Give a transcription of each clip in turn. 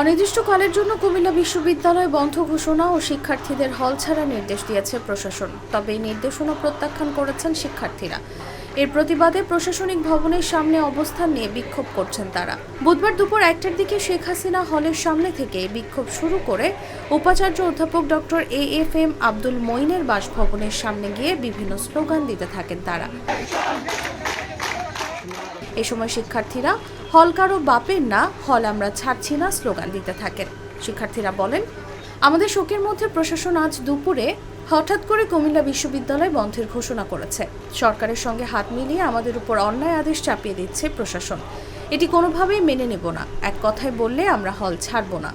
অনির্দিষ্টকালের জন্য কুমিল্লা বিশ্ববিদ্যালয় বন্ধ ঘোষণা ও শিক্ষার্থীদের হল ছাড়া নির্দেশ দিয়েছে প্রশাসন, তবে এই নির্দেশনা প্রত্যাখ্যান করেছেন শিক্ষার্থীরা। এর প্রতিবাদে প্রশাসনিক ভবনের সামনে অবস্থান নিয়ে বিক্ষোভ করছেন তারা। বুধবার দুপুর একটার দিকে শেখ হাসিনা হলের সামনে থেকে বিক্ষোভ শুরু করে উপাচার্য অধ্যাপক doctor A F M Abdul মঈনের বাসভবনের সামনে গিয়ে বিভিন্ন স্লোগান দিতে থাকেন তারা। এ সময় শিক্ষার্থীরা, হল কারও বাপের না, হল আমরা ছাড়ছি না স্লোগান দিতে থাকেন। শিক্ষার্থীরা বলেন, আমাদের শোকের মধ্যে প্রশাসন আজ দুপুরে হঠাৎ করে কুমিল্লা বিশ্ববিদ্যালয় বন্ধের ঘোষণা করেছে। সরকারের সঙ্গে হাত মিলিয়ে আমাদের উপর অন্যায় আদেশ চাপিয়ে দিচ্ছে প্রশাসন। এটি কোনোভাবেই মেনে নেব না। এক কথায় বললে আমরা হল ছাড়ব না।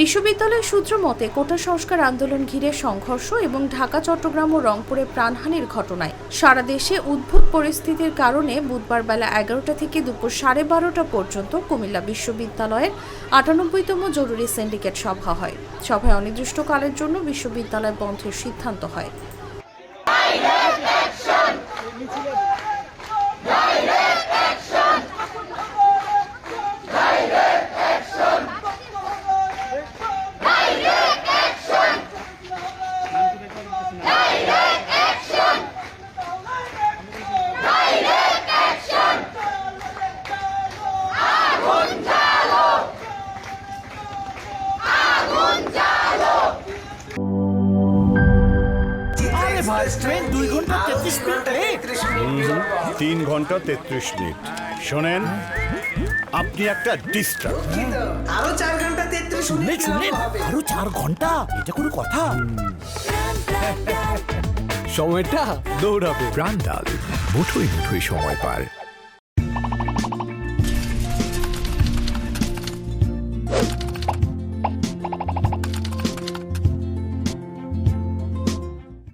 বিশ্ববিদ্যালয় সূত্র মতে, কোটা সংস্কার আন্দোলন ঘিরে সংঘর্ষ এবং ঢাকা, চট্টগ্রাম ও রংপুরে প্রাণহানির ঘটনায়। সারা দেশে উদ্ভূত পরিস্থিতির কারণে বুধবার বেলা এগারোটা থেকে দুপুর সাড়ে বারোটা পর্যন্ত কুমিল্লা বিশ্ববিদ্যালয়ের আটানব্বইতম জরুরি সিন্ডিকেট সভা হয়। সভায় অনির্দিষ্টকালের জন্য বিশ্ববিদ্যালয় বন্ধের সিদ্ধান্ত হয়। ট্রেন দুই ঘণ্টা তেত্রিশ মিনিট তিন ঘণ্টা তেত্রিশ মিনিট। শোনেন আপনি একটা ডিস্টার্ব আরও চার ঘণ্টা তেত্রিশ শুনলে শুনলেন আরও চার ঘণ্টা? এটা কোনো কথা? সময়টা দৌড়াবে। প্রাণ ডাল মুঠোই মুঠোই সময় পার।